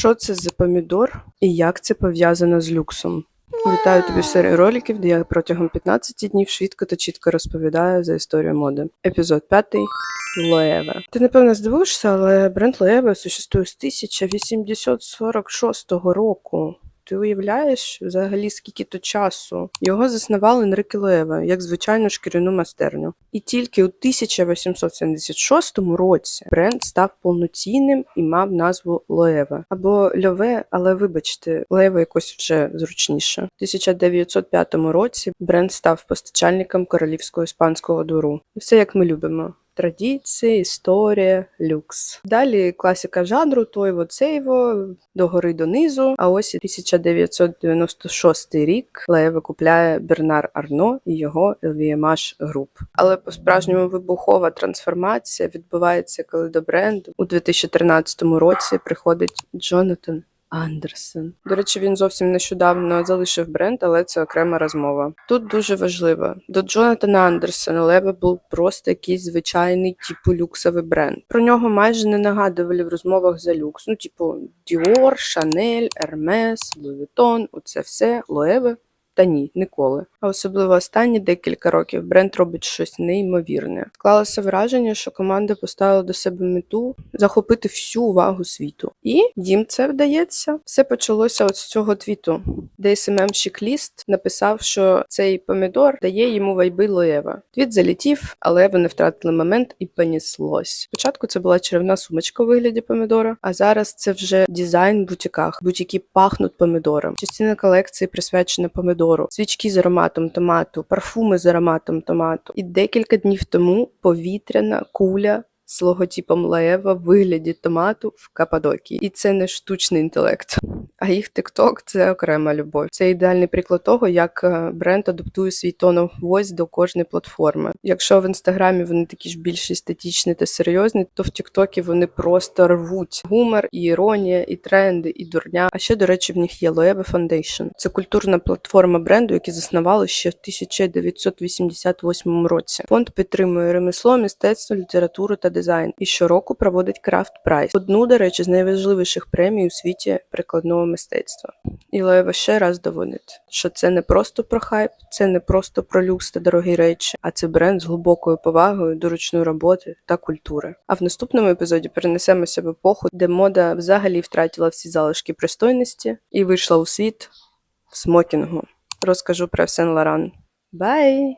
Що це за помідор і як це пов'язано з люксом? Вітаю тобі в серії роликів, де я протягом 15 днів швидко та чітко розповідаю за історію моди. Епізод 5. Лоеве. Ти напевно здивуєшся, але бренд Лоеве существує з 1846 року. Ти уявляєш взагалі скільки то часу? Його заснували Енрике Лоеве, як звичайну шкіряну майстерню. І тільки у 1876 році бренд став повноцінним і мав назву Лоеве. Або Льове, але вибачте, Лоеве якось вже зручніше. У 1905 році бренд став постачальником королівського іспанського двору. Все як ми любимо. Традиції, історія, люкс. Далі класика жанру, той во цейво, догори донизу. А ось і 1996 рік Леєве купляє Бернар Арно і його LVMH Group. Але по-справжньому вибухова трансформація відбувається, коли до бренду у 2013 році приходить Джонатан Андерсон. До речі, він зовсім нещодавно залишив бренд, але це окрема розмова. Тут дуже важливо. До Джонатана Андерсона Леве був просто якийсь звичайний, типу люксовий бренд. Про нього майже не нагадували в розмовах за люкс. Ну, типу, Dior, Chanel, Hermes, Louis Vuitton, оце все Лоеве. Та ні, ніколи. А особливо останні декілька років бренд робить щось неймовірне. Склалося враження, що команда поставила до себе мету захопити всю увагу світу. І їм це вдається. Все почалося от з цього твіту, де SMM Checklist написав, що цей помідор дає йому вайби Лоєва. Твіт залітів, але вони втратили момент і поніслось. Спочатку це була черевна сумочка у вигляді помідора, а зараз це вже дизайн в бутіках. Бутіки пахнуть помідором. Частина колекції присвячена помідору, свічки з ароматом томату, парфуми з ароматом томату. І декілька днів тому повітряна куля. З логотипом Лаева в вигляді томату в Каппадокії. І це не штучний інтелект. А їх TikTok – це окрема любов. Це ідеальний приклад того, як е, бренд адаптує свій тон of до кожної платформи. Якщо в інстаграмі вони такі ж більш естетичні та серйозні, то в Тіктокі вони просто рвуть гумор, і іронія, і тренди, і дурня. А ще, до речі, в них є Loewe Foundation. Це культурна платформа бренду, які заснували ще в 1988 році. Фонд підтримує ремесло, мистецтво, літературу та дизайн і щороку проводить крафт прайс. Одну, до речі, з найважливіших премій у світі прикладного мистецтва. І Лоева ще раз доводить, що це не просто про хайп, це не просто про люкс та дорогі речі, а це бренд з глибокою повагою до ручної роботи та культури. А в наступному епізоді перенесемося в епоху, де мода взагалі втратила всі залишки пристойності і вийшла у світ в смокінгу. Розкажу про Сен Лоран. Бай!